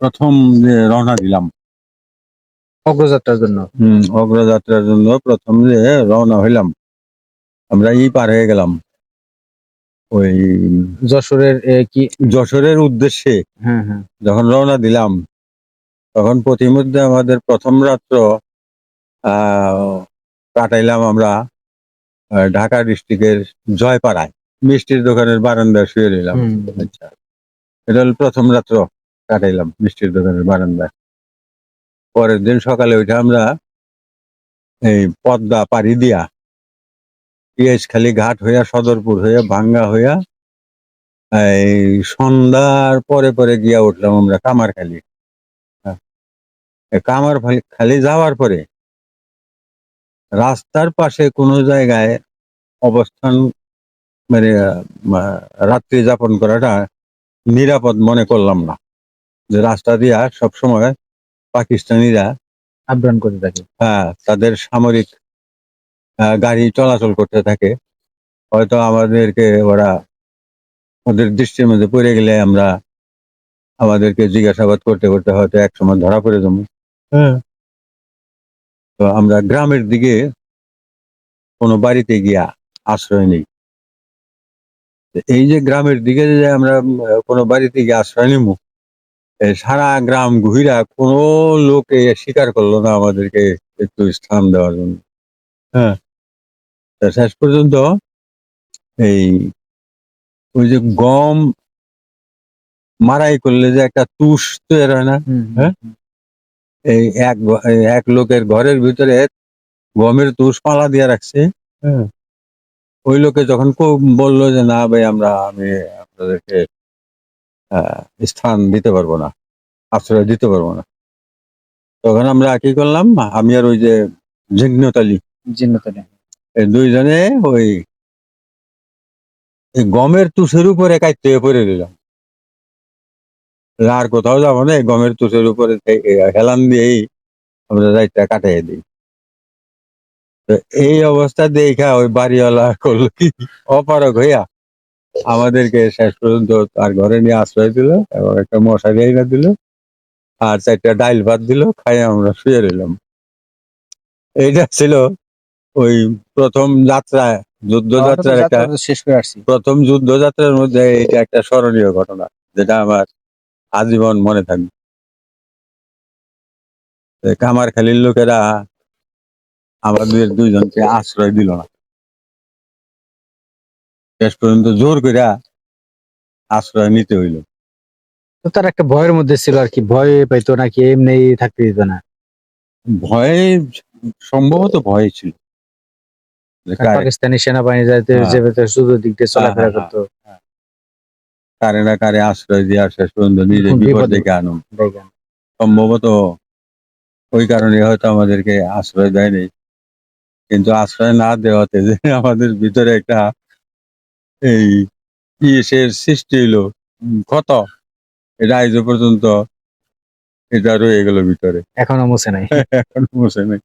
প্রথম যে রওনা দিলাম। অগ্রযাত্রার জন্য। হম অগ্রযাত্রার জন্য প্রথম যে রওনা হইলাম। আমরা ই পার হয়ে গেলাম। ওই যশোরের কি? যশোরের উদ্দেশ্যে হ্যাঁ হ্যাঁ। যখন রওনা দিলাম তখন প্রতিমধ্যে আমাদের প্রথম রাত্র আহ, কাটাইলাম আমরা ঢাকা ডিস্ট্রিক্টের জয়পাড়ায়। মিষ্টির দোকানের বারান্দায় শুয়ে রইলাম। হুম। আচ্ছা। এটা হল প্রথম রাত্র। কাটাইলাম মিষ্টির দোকানের বারান্দায়। পরের দিন সকালে উঠে আমরা এই পদ্মা পাড়ি দিয়া পিএইচখালী ঘাট হইয়া সদরপুর হইয়া ভাঙ্গা হইয়া এই সন্ধ্যার পরে পরে গিয়া উঠলাম আমরা কামারখালী। হ্যাঁ। কামার খালি যাওয়ার পরে রাস্তার পাশে কোনো জায়গায় অবস্থান মানে রাত্রি যাপন করাটা নিরাপদ মনে করলাম না। যে রাস্তা দিয়া সবসময় পাকিস্তানিরা আবদান করে থাকে। হ্যাঁ তাদের সামরিক গাড়ি চলাচল করতে থাকে। হয়তো আমাদেরকে ওরা ওদের দৃষ্টির মধ্যে পড়ে গেলে আমরা আমাদেরকে জিজ্ঞাসাবাদ করতে করতে হয়তো এক সময় ধরা পড়ে যাব। তো আমরা গ্রামের দিকে কোনো বাড়িতে গিয়া আশ্রয় নেই। এই যে গ্রামের দিকে যে আমরা কোনো বাড়িতে গিয়ে আশ্রয় নিব সারা গ্রাম ঘুরা কোনো লোক স্বীকার করল না আমাদেরকে একটু স্থান দেওয়ার জন্য। হ্যাঁ। শেষ পর্যন্ত এই ওই যে গম মারাই করলে যে একটা তুষ তৈরি হয় না? হ্যাঁ? এই এক এক লোকের ঘরের ভিতরে গমের তুষ পালা দিয়ে রাখছে। হ্যাঁ। ওই লোকে যখন কো- বলল যে না ভাই আমরা আমি আপনাদেরকে স্থান দিতে পারব না আশ্রয় দিতে পারব না। তখন আমরা কি করলাম আমি আর ওই যে জিগ্নতালি জিন্নতনে এই দুইজনে ওই গমের তুষের উপরে কাইতে পড়ে দিলাম আর কোথাও যাব না গমের তুষের উপরে হেলান দিয়েই আমরা রাইটটা কাটাই দিই। তো এই অবস্থা দেখা ওই বাড়িওয়ালা করল কি? অপারক হইয়া আমাদেরকে শেষ পর্যন্ত তার ঘরে নিয়ে আশ্রয় দিল এবং একটা মশারি আইনা দিল আর চারটা ডাইল ভাত দিল খাই আমরা শুয়ে রইলাম। এইটা ছিল ওই প্রথম যাত্রায় যুদ্ধ যাত্রার একটা শেষ করে আসছি। প্রথম যুদ্ধ যাত্রার মধ্যে এটা একটা স্মরণীয় ঘটনা যেটা আমার আজীবন মনে থাকবে। কামারখালীর লোকেরা আমাদের দুইজনকে আশ্রয় দিল না। শেষ পর্যন্ত জোর করে আশ্রয় নিতে হইল। তো তার একটা ভয়ের মধ্যে ছিল আর কি ভয় পাইতো নাকি এমনি থাকতে দিত না। ভয়ে সম্ভবত ভয় ছিল। পাকিস্তানি সেনাবাহিনী যাতে হ্যাঁ। যে শুধু দিক দিয়ে চলাফেরা হ্যাঁ, করতো। কারে না কারে আশ্রয় দিয়ে শেষ পর্যন্ত নিজে বিপদ। ডেকে আনো। সম্ভবত ওই কারণে হয়তো আমাদেরকে আশ্রয় দেয়নি। কিন্তু আশ্রয় না দেওয়াতে যে আমাদের ভিতরে একটা এই ইসের সৃষ্টি হইল। ক্ষত এটা আজ পর্যন্ত এটা রয়ে গেল ভিতরে। এখনও মুছে নাই। এখনও মুছে নেই।